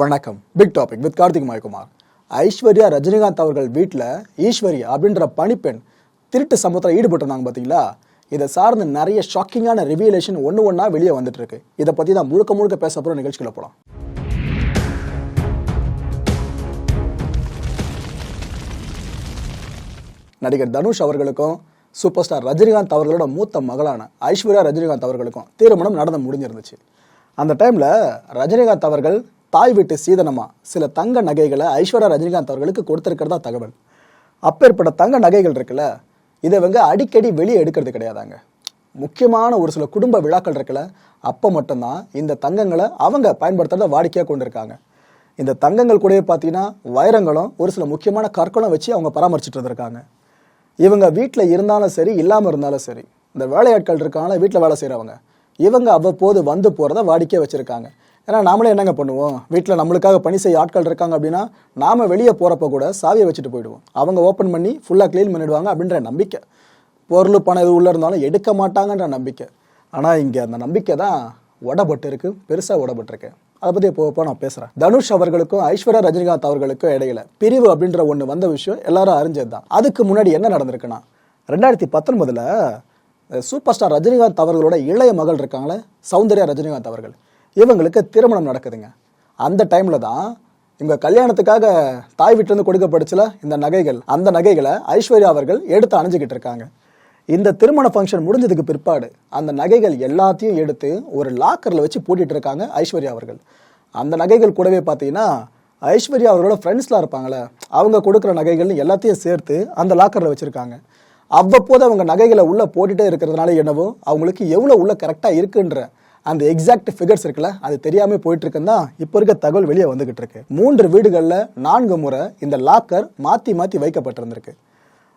வணக்கம். Big topic with Karthik Mayakumar. Aishwarya Rajinikanth அவர்கள் வீட்டில் ஈஸ்வர்யா அப்படின்ற பணிப்பெண் திருட்டு சம்பவத்தில் ஈடுபட்டிருந்தாங்க பார்த்தீங்களா இதை சார்ந்து நிறைய ஷாக்கிங்கான ரிவியலேஷன் ஒன்று ஒன்றா வெளியே வந்துட்டு இருக்கு இதை பற்றி தான் முழுக்க முழுக்க பேச போகிற நிகழ்ச்சிகளை போகலாம் நடிகர் தனுஷ் அவர்களுக்கும் சூப்பர் ஸ்டார் ரஜினிகாந்த் அவர்களோட மூத்த மகளான ஐஸ்வர்யா ரஜினிகாந்த் அவர்களுக்கும் திருமணம் நடந்து முடிஞ்சிருந்துச்சு. அந்த டைமில் ரஜினிகாந்த் அவர்கள் தாய் வீட்டு சீதனமா? சில தங்க நகைகளை ஐஸ்வர்யா ரஜினிகாந்த் அவர்களுக்கு கொடுத்துருக்கிறதா தகவல். அப்பேற்பட்ட தங்க நகைகள் இருக்குல்ல இதை இவங்க அடிக்கடி வெளியே எடுக்கிறது கிடையாதாங்க. முக்கியமான ஒரு சில குடும்ப விழாக்கள் இருக்குல்ல அப்போ மட்டும்தான் இந்த தங்கங்களை அவங்க பயன்படுத்துறத வாடிக்கையாக கொண்டிருக்காங்க. இந்த தங்கங்கள் கூடயே பார்த்தீங்கன்னா வைரங்களும் ஒரு சில முக்கியமான கற்களும் வச்சு அவங்க பராமரிச்சுட்டு இருந்திருக்காங்க. இவங்க வீட்டில் இருந்தாலும் சரி இல்லாமல் இருந்தாலும் சரி இந்த வேலையாட்கள் இருக்காங்களா வீட்டில் வேலை செய்கிறவங்க இவங்க அவ்வப்போது வந்து போகிறத வாடிக்கையாக வச்சுருக்காங்க. ஏன்னா நாமளே என்னங்க பண்ணுவோம்? வீட்டில் நம்மளுக்காக பணி செய்ய ஆட்கள் இருக்காங்க அப்படின்னா நாம் வெளியே போகிறப்ப கூட சாவியை வச்சுட்டு போயிடுவோம். அவங்க ஓப்பன் பண்ணி ஃபுல்லாக க்ளீன் பண்ணிடுவாங்க அப்படின்ற நம்பிக்கை. பொருள் பணம் எது உள்ளே இருந்தாலும் எடுக்க மாட்டாங்கன்ற நம்பிக்கை. ஆனால் இங்கே அந்த நம்பிக்கை தான் உடப்பட்டு இருக்கு பெருசாக உடப்பட்டிருக்கு அதை பற்றி இப்போ இப்போ நான் பேசுகிறேன் தனுஷ் அவர்களுக்கும் ஐஸ்வர்யா ரஜினிகாந்த் அவர்களுக்கும் இடையில பிரிவு அப்படின்ற ஒன்று வந்த விஷயம் எல்லாரும் அறிஞ்சது தான். அதுக்கு முன்னாடி என்ன நடந்திருக்குன்னா ரெண்டாயிரத்தி பத்தொன்பதில் சூப்பர் ஸ்டார் ரஜினிகாந்த் அவர்களோட இளைய மகள் இருக்காங்களே சௌந்தர்யா ரஜினிகாந்த் அவர்கள். இவங்களுக்கு திருமணம் நடக்குதுங்க. அந்த டைமில் தான் இவங்க கல்யாணத்துக்காக தாய் வீட்டிலேருந்து கொடுக்கப்பட்டுச்சுல இந்த நகைகள் அந்த நகைகளை ஐஸ்வர்யா அவர்கள் எடுத்து அணிஞ்சிக்கிட்டு இருக்காங்க. இந்த திருமண ஃபங்க்ஷன் முடிஞ்சதுக்கு பிற்பாடு அந்த நகைகள் எல்லாத்தையும் எடுத்து ஒரு லாக்கரில் வச்சு பூட்டிகிட்டு இருக்காங்க ஐஸ்வர்யா அவர்கள். அந்த நகைகள் கூடவே பார்த்தீங்கன்னா ஐஸ்வர்யா அவர்களோட ஃப்ரெண்ட்ஸ்லாம் இருப்பாங்களே அவங்க கொடுக்குற நகைகள்னு எல்லாத்தையும் சேர்த்து அந்த லாக்கரில் வச்சுருக்காங்க. அவ்வப்போது அவங்க நகைகளை உள்ளே போட்டுகிட்டே இருக்கிறதுனால என்னவோ அவங்களுக்கு எவ்வளோ உள்ளே கரெக்டாக இருக்குன்ற அந்த எக்ஸாக்ட் ஃபிகர்ஸ் இருக்குல்ல அது தெரியாமல் போயிட்டு இருக்குன்னு தான் இப்போ இருக்க தகவல் வெளியே வந்துகிட்டு இருக்கு மூன்று வீடுகளில் நான்கு முறை இந்த லாக்கர் மாற்றி மாற்றி வைக்கப்பட்டிருந்திருக்கு.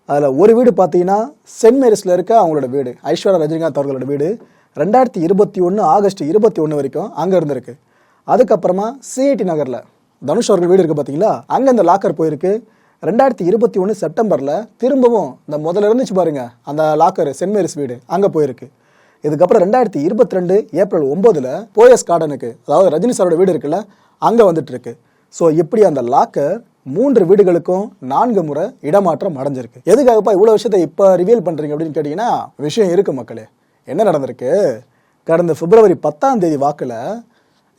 அதில் ஒரு வீடு பார்த்தீங்கன்னா சென்ட் மேரிஸில் இருக்க அவங்களோட வீடு ஐஸ்வர்யா ரஜினிகாந்த் அவர்களோட வீடு ரெண்டாயிரத்தி இருபத்தி ஒன்று ஆகஸ்ட் இருபத்தி ஒன்று வரைக்கும் அங்கே இருந்திருக்கு. அதுக்கப்புறமா சிஐடி நகரில் தனுஷ் அவர்கள் வீடு இருக்குது பார்த்தீங்களா அங்கே இந்த லாக்கர் போயிருக்கு. ரெண்டாயிரத்தி இருபத்தி ஒன்று செப்டம்பரில் திரும்பவும் இந்த முதல்ல இருந்துச்சு பாருங்கள் அந்த லாக்கர் சென்ட் மேரிஸ் வீடு அங்கே போயிருக்கு. இதுக்கப்புறம் ரெண்டாயிரத்தி இருபத்தி ரெண்டு ஏப்ரல் ஒம்போதில் போயஸ் கார்டனுக்கு அதாவது ரஜினி சாரோட வீடு இருக்குல்ல அங்கே வந்துட்டு இருக்கு ஸோ இப்படி அந்த லாக்கர் மூன்று வீடுகளுக்கும் நான்கு முறை இடமாற்றம் அடைஞ்சிருக்கு. எதுக்காகப்பா இவ்வளோ விஷயத்தை இப்போ ரிவீல் பண்ணுறீங்க அப்படின்னு கேட்டிங்கன்னா விஷயம் இருக்கு மக்களே. என்ன நடந்திருக்கு? கடந்த பிப்ரவரி பத்தாம் தேதி வாக்கில்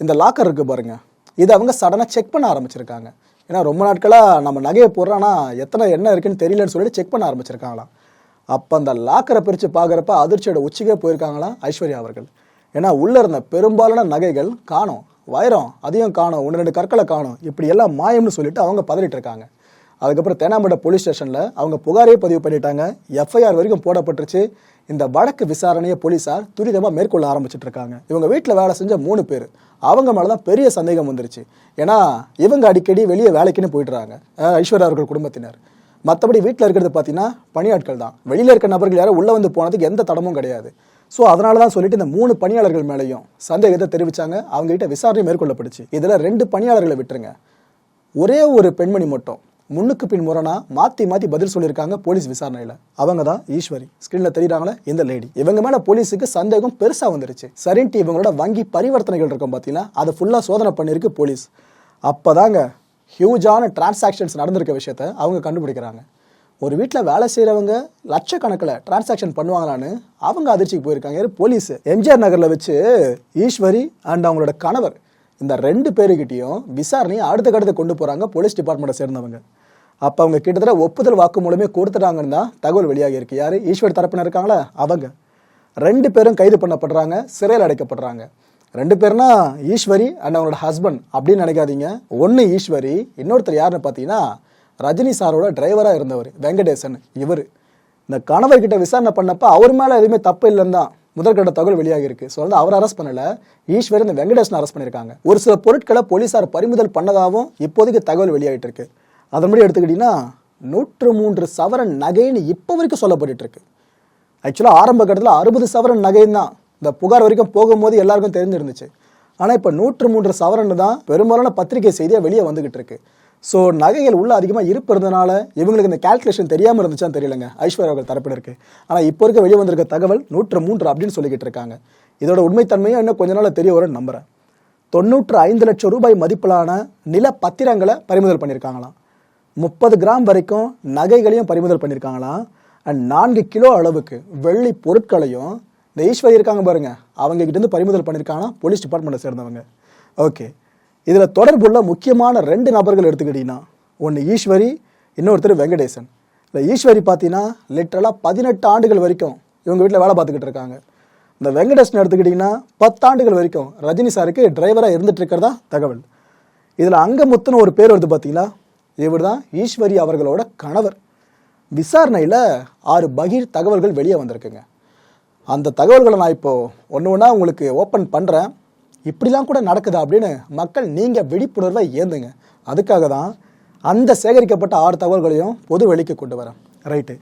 இந்த லாக்கர் இருக்கு பாருங்க. இதை அவங்க சடனாக செக் பண்ண ஆரம்பிச்சிருக்காங்க. ஏன்னா ரொம்ப நாட்களாக நம்ம நகையை போடுறோன்னா எத்தனை என்ன இருக்குன்னு தெரியலன்னு சொல்லிட்டு செக் பண்ண ஆரம்பிச்சிருக்காங்களாம். அப்போ அந்த லாக்கரை பிரித்து பார்க்குறப்ப அதிர்ச்சியோட உச்சிக்கே போயிருக்காங்களா ஐஸ்வர்யா அவர்கள். ஏன்னா உள்ளே இருந்த பெரும்பாலான நகைகள் காணோம். வைரம் அதையும் காணோம். ஒன்று ரெண்டு கற்களை காணோம். இப்படி எல்லாம் மாயம்னு சொல்லிட்டு அவங்க பதறிட்டு இருக்காங்க. அதுக்கப்புறம் தேனாம்பேட்டை போலீஸ் ஸ்டேஷனில் அவங்க புகாரே பதிவு பண்ணிட்டாங்க. எஃப்ஐஆர் வரைக்கும் போடப்பட்டுருச்சு. இந்த வழக்கு விசாரணையை போலீஸார் துரிதமாக மேற்கொள்ள ஆரம்பிச்சுட்டு இருக்காங்க. இவங்க வீட்டில் வேலை செஞ்ச மூணு பேர். அவங்க மேலே தான் பெரிய சந்தேகம் வந்துருச்சு. ஏன்னா இவங்க அடிக்கடி வெளியே வேலைக்குன்னு போயிடுறாங்க. ஐஸ்வர்யா அவர்கள் குடும்பத்தினர். மற்றபடி வீட்டில் இருக்கிறது பார்த்தீங்கன்னா பணியாட்கள் தான் வெளியில் இருக்க நபர்கள் யாரும் உள்ளே வந்து போனதுக்கு எந்த தடமும் கிடையாது. ஸோ அதனால தான் சொல்லிட்டு இந்த மூணு பணியாளர்கள் மேலேயும் சந்தேகத்தை தெரிவித்தாங்க அவங்க கிட்ட விசாரணை மேற்கொள்ளப்பட்டுச்சு. இதில் ரெண்டு பணியாளர்களை விட்டுருங்க. ஒரே ஒரு பெண்மணி மட்டும். முன்னுக்கு பின் முரணா மாற்றி மாற்றி பதில் சொல்லியிருக்காங்க போலீஸ் விசாரணையில். அவங்க தான் ஈஸ்வரி ஸ்க்ரீனில் தெரியுறாங்களே இந்த லேடி இவங்க மேலே போலீஸுக்கு சந்தேகம் பெருசாக வந்துருச்சு. சரின்ட்டு இவங்களோட வங்கி பரிவர்த்தனைகள் இருக்கும் பார்த்தீங்கன்னா அதை ஃபுல்லாக சோதனை பண்ணியிருக்கு போலீஸ். அப்போதாங்க ஹியூஜான டிரான்சாக்ஷன்ஸ் நடந்திருக்க விஷயத்த அவங்க கண்டுபிடிக்கிறாங்க. ஒரு வீட்டில் வேலை செய்கிறவங்க லட்சக்கணக்கில் டிரான்சாக்ஷன் பண்ணுவாங்களான்னு அவங்க அதிர்ச்சிக்கு போயிருக்காங்க. யார் போலீஸ் எம்ஜிஆர் நகரில் வச்சு ஈஸ்வரி அண்ட் அவங்களோட கணவர் இந்த ரெண்டு பேருக்கிட்டையும் விசாரணையை அடுத்த கட்டத்தை கொண்டு போகிறாங்க போலீஸ் டிபார்ட்மெண்ட்டை சேர்ந்தவங்க. அப்போ அவங்க கிட்டத்தட்ட ஒப்புதல் வாக்கு மூலமே கொடுத்துட்டாங்கன்னு தான் தகவல் வெளியாகி இருக்கு யார்? ஈஸ்வரி தரப்பினர் இருக்காங்களா? அவங்க. ரெண்டு பேரும் கைது பண்ணப்படுறாங்க சிறையில் அடைக்கப்படுறாங்க. ரெண்டு பேர்னா ஈஸ்வரி அண்ட் அவங்களோட ஹஸ்பண்ட் அப்படின்னு நினைக்காதீங்க. ஒன்று ஈஸ்வரி இன்னொருத்தர் யாருன்னு பார்த்தீங்கன்னா ரஜினி சாரோட டிரைவராக இருந்தவர் வெங்கடேசன் இவர். இந்த கணவர்கிட்ட விசாரணை பண்ணப்போ அவர் மேலே எதுவுமே தப்பு இல்லைன்னு தான் முதற்கட்ட தகவல் வெளியாகி இருக்கு ஸோ வந்து அவர் அரெஸ்ட் பண்ணல. ஈஸ்வரி இந்த வெங்கடேசன் அரெஸ்ட் பண்ணியிருக்காங்க. ஒரு சில பொருட்களை போலீசார் பறிமுதல் பண்ணதாகவும் இப்போதைக்கு தகவல் வெளியாகிட்டு இருக்கு அதன்படி எடுத்துக்கிட்டிங்கன்னா நூற்று மூன்று சவரன் நகைன்னு இப்போ வரைக்கும் சொல்லப்பட்டு இருக்கு. ஆக்சுவலாக ஆரம்ப கட்டத்தில் அறுபது சவரன் நகைன்னு தான். இந்த புகார் வரைக்கும் போகும்போது எல்லாருக்கும் தெரிஞ்சிருந்துச்சு. ஆனால் இப்போ நூற்று மூன்று சவரன் தான் பெரும்பாலான பத்திரிகை செய்தியாக வெளியே வந்துகிட்டு இருக்கு. ஸோ நகைகள் உள்ள அதிகமாக இருப்பு இருந்தனால இவங்களுக்கு இந்த கால்குலேஷன் தெரியாமல் இருந்துச்சான்னு தெரியலங்க. ஐஸ்வர்யா அவர்கள் தரப்பினருக்கு ஆனால் இப்போ இருக்க வெளியே வந்திருக்க தகவல் நூற்று மூன்று அப்படின்னு சொல்லிக்கிட்டு இருக்காங்க. இதோட உண்மைத்தன்மையும் இன்னும் கொஞ்ச நாள் தெரிய வரும்னு நம்புகிறேன் தொண்ணூற்று ஐந்து லட்சம் ரூபாய் மதிப்பிலான நில பத்திரங்களை பறிமுதல் பண்ணியிருக்காங்களாம். முப்பது கிராம் வரைக்கும் நகைகளையும் பறிமுதல் பண்ணியிருக்காங்களாம். அண்ட் நான்கு கிலோ அளவுக்கு வெள்ளி பொருட்களையும் இந்த ஈஸ்வரி இருக்காங்க பாருங்க. அவங்க கிட்டேருந்து பறிமுதல் பண்ணியிருக்காங்கன்னா போலீஸ் டிபார்ட்மெண்ட்டை சேர்ந்தவங்க. ஓகே இதில் தொடர்புள்ள முக்கியமான ரெண்டு நபர்கள் எடுத்துக்கிட்டிங்கன்னா ஒன்று ஈஸ்வரி இன்னொருத்தர் வெங்கடேசன். இந்த ஈஸ்வரி பார்த்தீங்கன்னா லிட்டரலாக பதினெட்டு ஆண்டுகள் வரைக்கும் இவங்க வீட்டில் வேலை பார்த்துக்கிட்டு இருக்காங்க. இந்த வெங்கடேசன் எடுத்துக்கிட்டிங்கன்னா பத்தாண்டுகள் வரைக்கும் ரஜினி சாருக்கு டிரைவராக இருந்துட்டு இருக்கிறதா தகவல். இதில் அங்கமுத்துன்னு ஒரு பேர் வருது பார்த்தீங்களா இவர் தான் ஈஸ்வரி அவர்களோட கணவர். விசாரணையில் ஆறு பகீர் தகவல்கள் வெளியே வந்திருக்குங்க. அந்த தகவல்களை நான் இப்போ ஒன்று ஒன்றா உங்களுக்கு ஓப்பன் பண்ணுறேன் இப்படிலாம் கூட நடக்குதா அப்படின்னு மக்கள் நீங்கள் விழிப்புணர்வை ஏந்துங்க. அதுக்காக தான் அந்த சேகரிக்கப்பட்ட ஆறு தகவல்களையும் பொது வெளிக்கு கொண்டு வரேன். ரைட்டு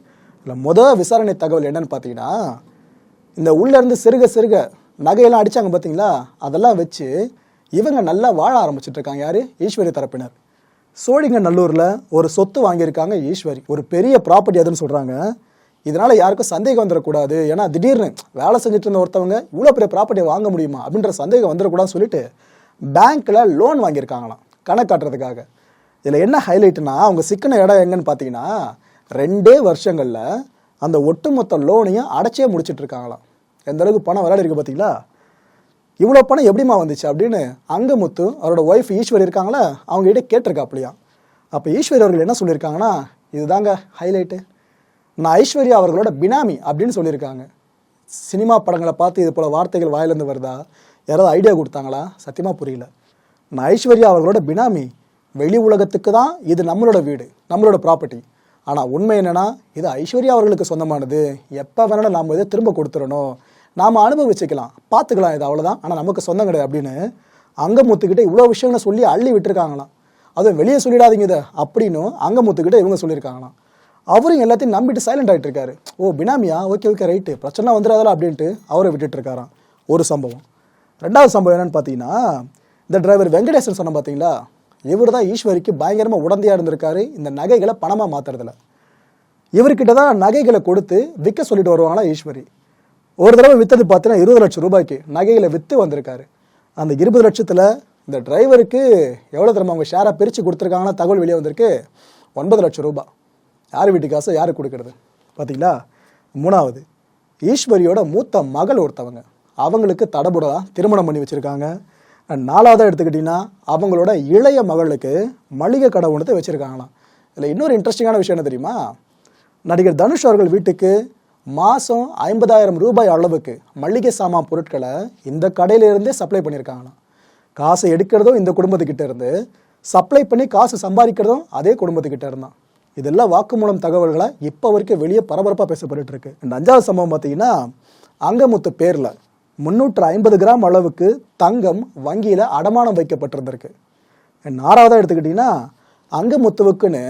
இல்லை முதல் விசாரணை தகவல் என்னன்னு பார்த்தீங்கன்னா இந்த உள்ளேருந்து சிறுக சிறுக நகையெல்லாம் அடித்தாங்க பார்த்தீங்களா அதெல்லாம் வச்சு இவங்க நல்லா வாழ ஆரம்பிச்சிட்ருக்காங்க யார்? ஈஸ்வரி தரப்பினர். சோழிங்கநல்லூரில் ஒரு சொத்து வாங்கியிருக்காங்க ஈஸ்வரி. ஒரு பெரிய ப்ராப்பர்ட்டி அதுன்னு சொல்கிறாங்க இதனால் யாருக்கும் சந்தேகம் வந்துடக்கூடாது ஏன்னா திடீர்னு வேலை செஞ்சுட்டு இருந்த ஒருத்தவங்க இவ்வளோ பெரிய ப்ராப்பர்ட்டியை வாங்க முடியுமா? அப்படின்ற சந்தேகம் வந்துடக்கூடாதுன்னு சொல்லிட்டு பேங்க்கில் லோன் வாங்கியிருக்காங்களாம் கணக்காட்டுறதுக்காக இதில் என்ன ஹைலைட்னா அவங்க சிக்கின இடம் எங்கன்னு பார்த்தீங்கன்னா ரெண்டே வருஷங்களில் அந்த ஒட்டுமொத்த லோனையும் அடைச்சே முடிச்சிட்டு இருக்காங்களாம் எந்த அளவுக்கு பணம் விளையாடி இருக்கு பார்த்தீங்களா இவ்வளோ பணம் எப்படிம்மா வந்துச்சு அப்படின்னு அங்கமுத்து அவரோட ஒய்ஃப் ஈஸ்வரி இருக்காங்களா அவங்ககிட்ட கேட்டிருக்காப்லையா அப்போ ஈஸ்வர் அவர்கள் என்ன சொல்லியிருக்காங்கன்னா இதுதாங்க ஹைலைட்டு நான் ஐஸ்வர்யா அவர்களோட பினாமி அப்படின்னு சொல்லியிருக்காங்க. சினிமா படங்களை பார்த்து இது போல் வார்த்தைகள் வாயிலேருந்து வருதா? யாராவது ஐடியா கொடுத்தாங்களா? சத்தியமாக புரியல. நான் ஐஸ்வர்யா அவர்களோட பினாமி. வெளி உலகத்துக்கு தான் இது நம்மளோட வீடு நம்மளோட ப்ராப்பர்ட்டி ஆனால் உண்மை என்னென்னா இது ஐஸ்வர்யா அவர்களுக்கு சொந்தமானது. எப்போ வேணாலும் நாம் இதை திரும்ப கொடுத்துடணும். நாம் அனுபவிச்சுக்கலாம் பார்த்துக்கலாம் இது அவ்வளோதான் ஆனால் நமக்கு சொந்தம் கிடையாது அப்படின்னு அங்கமுத்துக்கிட்ட இவ்வளோ விஷயங்களை சொல்லி அள்ளி விட்டுருக்காங்களாம். அதுவும் வெளியே சொல்லிடாதீங்க இதை. அப்படின்னும் அங்கமுத்துக்கிட்ட இவங்க சொல்லியிருக்காங்களாம். அவரும் எல்லாத்தையும் நம்பிட்டு சைலண்ட் ஆகிட்டு இருக்காரு. ஓ பினாமியா? ஓகே ஓகே ரைட்டு பிரச்சனை வந்துடாதல அப்படின்ட்டு அவரை விட்டுட்டு இருக்காராம். ஒரு சம்பவம். ரெண்டாவது சம்பவம் என்னன்னு பார்த்தீங்கன்னா இந்த டிரைவர் வெங்கடேசன் சொன்ன பார்த்தீங்களா? இவர் தான் ஈஸ்வரிக்கு பயங்கரமாக உடந்தையாக இருந்திருக்காரு. இந்த நகைகளை பணமாக மாற்றுறதுல இவர்கிட்ட தான் நகைகளை கொடுத்து விற்க சொல்லிட்டு வருவாங்களா ஈஸ்வரி? ஒரு தடவை விற்றது பார்த்தீங்கன்னா இருபது லட்சம் ரூபாய்க்கு நகைகளை விற்று வந்திருக்காரு. அந்த இருபது லட்சத்தில் இந்த டிரைவருக்கு எவ்வளோ தெரியுமா அவங்க ஷேராக பிரித்து கொடுத்துருக்காங்கன்னா தகவல் வெளியே வந்திருக்கு. ஒன்பது லட்சம் ரூபாய். யார் வீட்டு காசை யாருக்கு கொடுக்கறது? பார்த்தீங்களா மூணாவது ஈஸ்வரியோட மூத்த மகள் ஒருத்தவங்க. அவங்களுக்கு தடபுடா திருமணம் பண்ணி வச்சுருக்காங்க. நாலாவதாக எடுத்துக்கிட்டிங்கன்னா அவங்களோட இளைய மகளுக்கு மளிகை கடை ஒன்று வச்சுருக்காங்களாம். இதில் இன்னொரு இன்ட்ரெஸ்டிங்கான விஷயம் என்ன தெரியுமா? நடிகர் தனுஷ் அவர்கள் வீட்டுக்கு மாதம் ஐம்பதாயிரம் ரூபாய் அளவுக்கு மளிகை சாமான் பொருட்களை இந்த கடையிலிருந்தே சப்ளை பண்ணியிருக்காங்களாம் காசை எடுக்கிறதும் இந்த குடும்பத்துக்கிட்ட இருந்து சப்ளை பண்ணி காசு சம்பாதிக்கிறதும் அதே குடும்பத்துக்கிட்ட இருந்தான். இதெல்லாம் வாக்குமூலம் தகவல்களை இப்போ வரைக்கும் வெளியே பரபரப்பாக பேசப்பட்டு இருக்கு இந்த அஞ்சாவது சம்பவம் பார்த்தீங்கன்னா அங்கமுத்து பேரில் முந்நூற்று ஐம்பது கிராம் அளவுக்கு தங்கம் வங்கியில் அடமானம் வைக்கப்பட்டிருந்திருக்கு. ஆறாவதாக எடுத்துக்கிட்டிங்கன்னா அங்கமுத்துவுக்குன்னு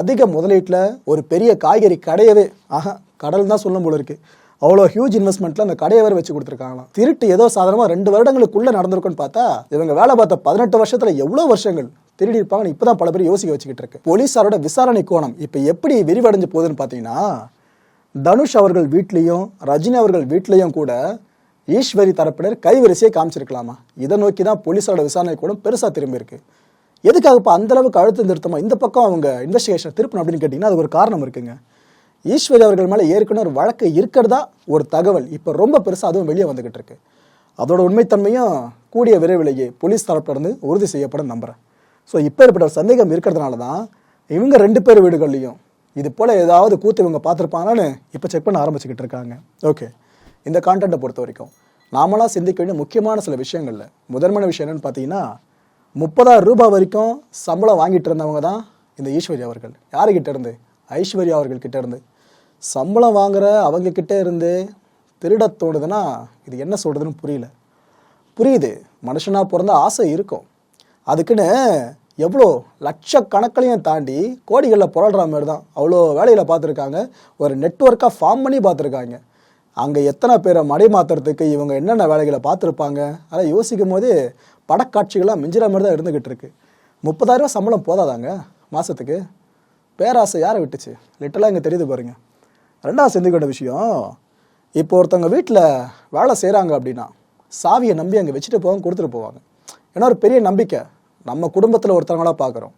அதிக முதலீட்டில் ஒரு பெரிய காய்கறி கடையவே ஆஹா கடல் தான் சொல்லும் போல இருக்கு. அவ்வளோ ஹியூஜ் இன்வெஸ்ட்மெண்ட்டில் அந்த கடையை வேறு வச்சு கொடுத்துருக்காங்களாம். திருட்டு ஏதோ சாதாரணமாக ரெண்டு வருடங்களுக்குள்ளே நடந்திருக்குன்னு பார்த்தா இவங்க வேலை பார்த்த பதினெட்டு வருஷத்தில் எவ்வளோ வருஷங்கள் திருடி இருப்பாங்கன்னு இப்போ தான் பல பேர் யோசிக்க வச்சுக்கிட்டு இருக்கு. போலீஸாரோட விசாரணை கோணம் இப்போ எப்படி விரிவடைஞ்சு போகுதுன்னு பார்த்தீங்கன்னா தனுஷ் அவர்கள் வீட்லேயும் ரஜினி அவர்கள் வீட்லேயும் கூட ஈஸ்வரி தரப்பினர் கைவரிசையை காமிச்சிருக்கலாமா? இதை நோக்கி தான் போலீஸாரோட விசாரணை கூட பெருசாக திரும்பியிருக்கு எதுக்காக இப்போ அந்த அளவுக்கு அழுத்தம் திருத்தமா? இந்த பக்கம் அவங்க இன்வெஸ்டிகேஷன் திருப்பணும் அப்படின்னு கேட்டிங்கன்னா அது ஒரு காரணம் இருக்குங்க. ஈஸ்வரி அவர்கள் மேலே ஏற்கனவே ஒரு வழக்கு இருக்கிறதா ஒரு தகவல் இப்போ ரொம்ப பெருசாக அதுவும் வெளியே வந்துகிட்டு இருக்கு. அதோட உண்மைத்தன்மையும் கூடிய விரைவிலேயே போலீஸ் தரப்பிலிருந்து உறுதி செய்யப்படும் நம்புறேன். ஸோ இப்போ ஏற்பட்ட ஒரு சந்தேகம் இருக்கிறதுனால தான் இவங்க ரெண்டு பேர் வீடுகள்லையும் இது போல் ஏதாவது கூத்து இவங்க பார்த்துருப்பாங்கன்னு இப்போ செக் பண்ண ஆரம்பிச்சுக்கிட்டு இருக்காங்க. ஓகே இந்த கான்டென்ட்டை பொறுத்த வரைக்கும் நாமளாக சிந்திக்க வேண்டிய முக்கியமான சில விஷயங்களில் முதன்மையான விஷயம் என்னன்னு பார்த்தீங்கன்னா முப்பதாயிரம் ரூபாய் வரைக்கும் சம்பளம் வாங்கிட்டு இருந்தவங்க தான் இந்த ஈஸ்வரி அவர்கள். யாருக்கிட்ட இருந்து? ஐஸ்வர்யா அவர்கள் கிட்டே இருந்து. சம்பளம் வாங்குற அவங்க இருந்து திருட தோணுதுன்னா இது என்ன சொல்கிறதுன்னு புரியல. புரியுது. மனுஷனாக பிறந்த ஆசை இருக்கும். அதுக்குன்னு எவ்வளோ லட்சக்கணக்கிலையும் தாண்டி கோடிகளில் புரள்ற மாதிரி தான் அவ்வளோ வேலையில் பார்த்துருக்காங்க. ஒரு நெட்ஒர்க்காக ஃபார்ம் பண்ணி பார்த்துருக்காங்க. அங்கே எத்தனை பேரை மடை மாற்றுறதுக்கு இவங்க என்னென்ன வேலைகளை பார்த்துருப்பாங்க? அதை யோசிக்கும் போது படக்காட்சிகளாக மிஞ்சிற மாதிரி தான் இருந்துக்கிட்டு இருக்கு முப்பதாயிரரூவா சம்பளம் போதாதாங்க மாதத்துக்கு பேராசை யாரை விட்டுச்சு? லிட்டலாக இங்கே தெரியுது பாருங்க. ரெண்டாவது சிந்திக்கிட்ட விஷயம் இப்போ ஒருத்தவங்க வீட்டில் வேலை செய்கிறாங்க அப்படின்னா சாவியை நம்பி அங்கே வச்சுட்டு போவாங்க கொடுத்துட்டு போவாங்க. ஏன்னா ஒரு பெரிய நம்பிக்கை. நம்ம குடும்பத்தில் ஒருத்தவங்களா பார்க்குறோம்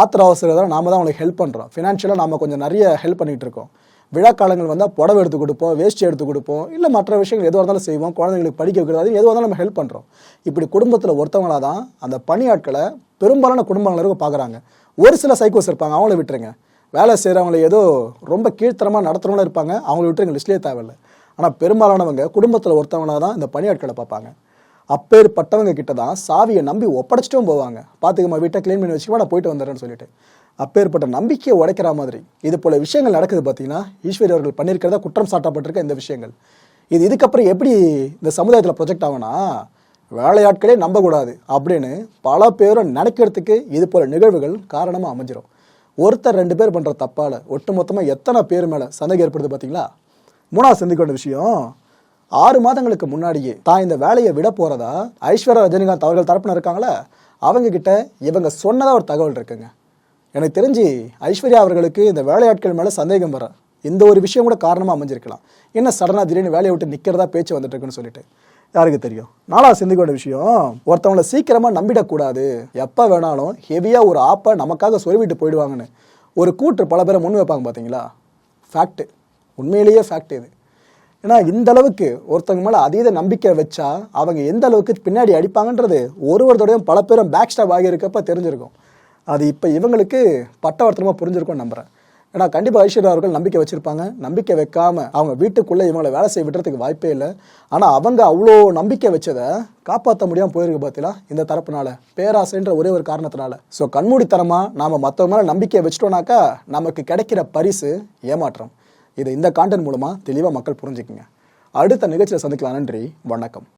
ஆத்திர அவசரத்தில் நாம தான் அவங்களுக்கு ஹெல்ப் பண்ணுறோம் ஃபினான்ஷியலாக நம்ம கொஞ்சம் நிறைய ஹெல்ப் பண்ணிகிட்டு இருக்கோம். விழாக்காலங்கள் வந்தால் புடவை எடுத்து கொடுப்போம் வேஷ்டி எடுத்து கொடுப்போம். இல்லை மற்ற விஷயங்கள் எதுவாக இருந்தாலும் செய்வோம். குழந்தைங்களுக்கு படிக்க வைக்கிறது அது எதுவாக இருந்தாலும் நம்ம ஹெல்ப் பண்ணுறோம் இப்படி குடும்பத்தில் ஒருத்தவங்களாக தான் அந்த பணியாட்களை பெரும்பாலான குடும்பங்கள் இருக்கும் பார்க்குறாங்க ஒரு சில சைக்கோஸ் இருப்பாங்க அவங்கள விட்டுருங்க. வேலை செய்கிறவங்கள ஏதோ ரொம்ப கீழ்த்தரமாக நடத்துகிறவங்களும் இருப்பாங்க அவங்கள விட்டுருங்க லிஸ்ட்லேயே தேவையில்லை. ஆனால் பெரும்பாலானவங்க குடும்பத்தில் ஒருத்தவங்களாக தான் இந்த பணியாட்களை பார்ப்பாங்க. அப்பேற்பட்டவங்க கிட்ட தான் சாவியை நம்பி ஒப்படைச்சிட்டும் போவாங்க. பார்த்துக்கம்மா வீட்டை க்ளீன் பண்ணி வச்சுக்கோ நான் போயிட்டு வந்துடுறேன்னு சொல்லிட்டு. அப்பேற்பட்ட நம்பிக்கையை உடைக்கிற மாதிரி. இது போல விஷயங்கள் நடக்குது பார்த்தீங்கன்னா ஈஸ்வரி அவர்கள் பண்ணியிருக்கிறதா குற்றம் சாட்டப்பட்டிருக்க இந்த விஷயங்கள். இது இதுக்கப்புறம் எப்படி இந்த சமுதாயத்தில் ப்ரொஜெக்ட் ஆகும்னா வேலையாட்களே நம்பக்கூடாது அப்படின்னு பல பேரும் நினைக்கிறதுக்கு இது போல நிகழ்வுகள் காரணமாக அமைஞ்சிடும் ஒருத்தர் ரெண்டு பேர் பண்ணுற தப்பால் ஒட்டுமொத்தமாக எத்தனை பேர் மேலே சந்தேகம் ஏற்படுது பார்த்தீங்களா மூணாவது சிந்திக்க வேண்டிய விஷயம் ஆறு மாதங்களுக்கு முன்னாடியே தான் இந்த வேலையை விட போறதா? ஐஸ்வர்யா ரஜினிகாந்த் அவர்கள் தரப்பினர் இருக்காங்களா? அவங்க கிட்ட இவங்க சொன்னதா ஒரு தகவல் இருக்குங்க. எனக்கு தெரிஞ்சு ஐஸ்வர்யா அவர்களுக்கு இந்த வேலையாட்கள் மேலே சந்தேகம் வர இந்த ஒரு விஷயம் கூட காரணமாக அமைஞ்சிருக்கலாம். என்ன சடனாக திடீர்னு வேலையை விட்டு நிற்கிறதா பேச்சு வந்துட்டு இருக்குன்னு சொல்லிட்டு. யாருக்கு தெரியும்? நாலாவது சிந்திக்கோட விஷயம் ஒருத்தவங்களை சீக்கிரமாக நம்பிடக்கூடாது. எப்போ வேணாலும் ஹெவியாக ஒரு ஆப்பை நமக்காக சொருவிட்டு போயிடுவாங்கன்னு. ஒரு கூற்று பல பேரை முன் வைப்பாங்க பார்த்தீங்களா ஃபேக்ட்டு உண்மையிலேயே ஃபேக்ட் இது. ஏன்னா இந்த அளவுக்கு ஒருத்தவங்க மேலே அதீத நம்பிக்கை வச்சா அவங்க எந்த அளவுக்கு பின்னாடி அடிப்பாங்கன்றது ஒரு பல பேரும் பேக் ஸ்டாப் ஆகியிருக்கப்ப தெரிஞ்சிருக்கும். அது இப்போ இவங்களுக்கு பட்டவர்த்தனமாக புரிஞ்சிருக்கும்னு நம்புறேன். ஏன்னா கண்டிப்பாக ஐஸ்வர்யா அவர்கள் நம்பிக்கை வச்சுருப்பாங்க. நம்பிக்கை வைக்காம அவங்க வீட்டுக்குள்ளே இவங்களை வேலை செய்ய விடுறதுக்கு வாய்ப்பே இல்லை. ஆனால் அவங்க அவ்வளோ நம்பிக்கை வச்சதை காப்பாற்ற முடியாமல் போயிருக்கு பார்த்தீங்களா இந்த தரப்புனால. பேராசைன்ற ஒரே ஒரு காரணத்தினால. ஸோ கண்மூடித்தனமாக நாம் மற்றவங்க மேலே நம்பிக்கை வச்சிட்டோம்னாக்கா நமக்கு கிடைக்கிற பரிசு ஏமாற்றம். இதை இந்த கான்டென்ட் மூலமாக தெளிவாக மக்கள் புரிஞ்சுக்குங்க. அடுத்த நிகழ்ச்சியில் சந்திக்கலாம். நன்றி. வணக்கம்.